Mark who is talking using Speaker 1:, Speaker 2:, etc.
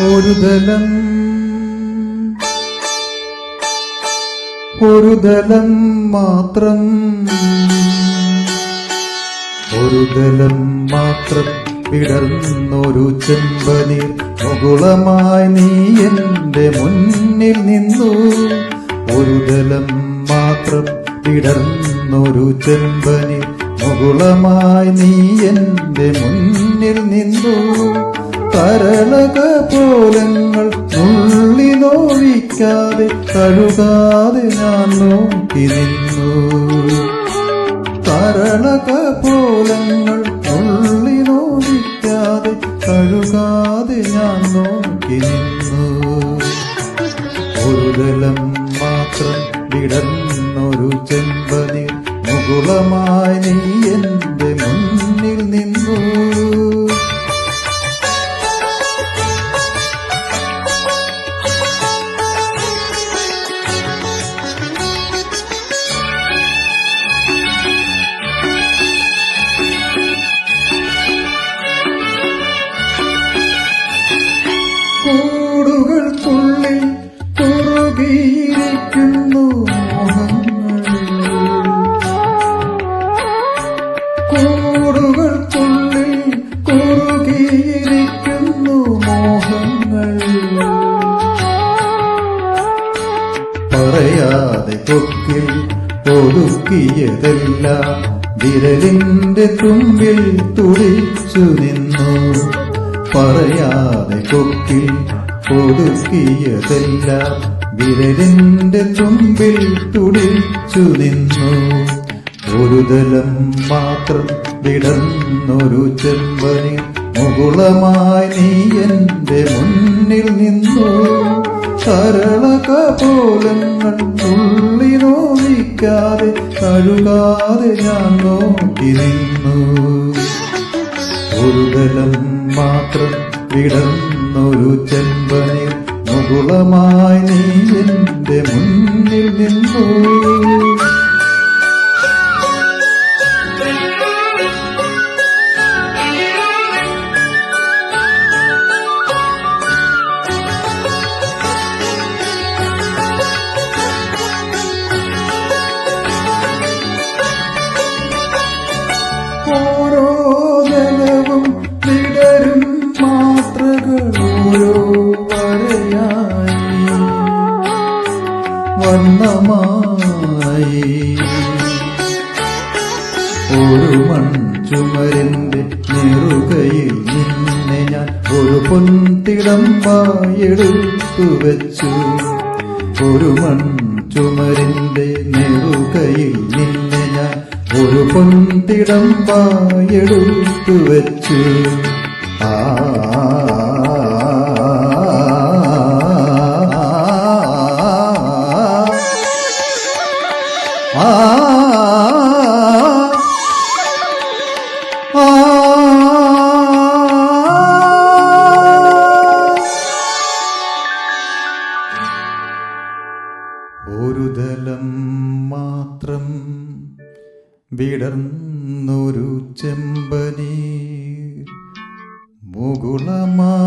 Speaker 1: ഒരു ദലം ഒരു ദലം മാത്രം. ഒരു ദലം മാത്രം പിടർന്നൊരു ചെമ്പനീർ. മുകുളമായി നീ എന്റെ മുന്നിൽ നിന്നു. ഒരു ദലം മാത്രം പിടർന്നൊരു ചെമ്പനീർ. മുകുളമായി നീ എന്റെ മുന്നിൽ നിന്നു. കരളക പോലങ്ങൾ ഉള്ളി നോവിക്കാതെ കഴുകാതെ ഞാൻ നോക്കി നിന്നു. കരളക പോലങ്ങൾ ഉള്ളി നോവിക്കാതെ കഴുകാതെ ഞാൻ നോക്കി നിന്നു. ഒരു ദലം മാത്രം വിടന്നൊരു ചെമ്പതി മുകുളമായി നീ കുറുകിയിരിക്കുന്നു മോഹങ്ങൾ. കൂടുകൾക്കുള്ളിൽ കുറുകിയിരിക്കുന്നു മോഹങ്ങൾ. പറയാതെ കൊക്കിൽ ഒതുക്കിയതെല്ലാം വിരലിന്റെ തുമ്പിൽ തുടിച്ചു നിന്നു. പറയാതെ കൊക്കിൽ ഒതുക്കിയതെല്ലാം വിരലിന്റെ തുമ്പിൽ തുടിച്ചു നിന്നു. ഒരു തലം മാത്രം വിടന്നൊരു ചെമ്പനി മുകുളമായി നീ എന്റെ മുന്നിൽ നിന്നു. കരളക പോലങ്ങൾ ഉള്ളി നോവിക്കാതെ കഴുകാതെ ഞാൻ നോക്കി നിന്നു. ഒരു തലം മാത്രം വിടന്നൊരു ചെമ്പനി മുകുളമായി നീ എന്റെ മുന്നിൽ നിന്നു. ഓരോ വണ്ണമായി. ഒരു മൺചുമരിന്റെ നെറുകയിൽ നിന്നെ ഞാൻ ഒരു പൊൻതിടമ്പായെടുത്തു വെച്ചു ഒരു മൺചുമരിന്റെ നെറുകയിൽ നിന്നെ ഞാൻ ഒരു പൊൻതിടമ്പായെടുത്തു വെച്ചു ആ മാത്രം വിടർന്നൊരു ചെമ്പനീർ മുകുളമായി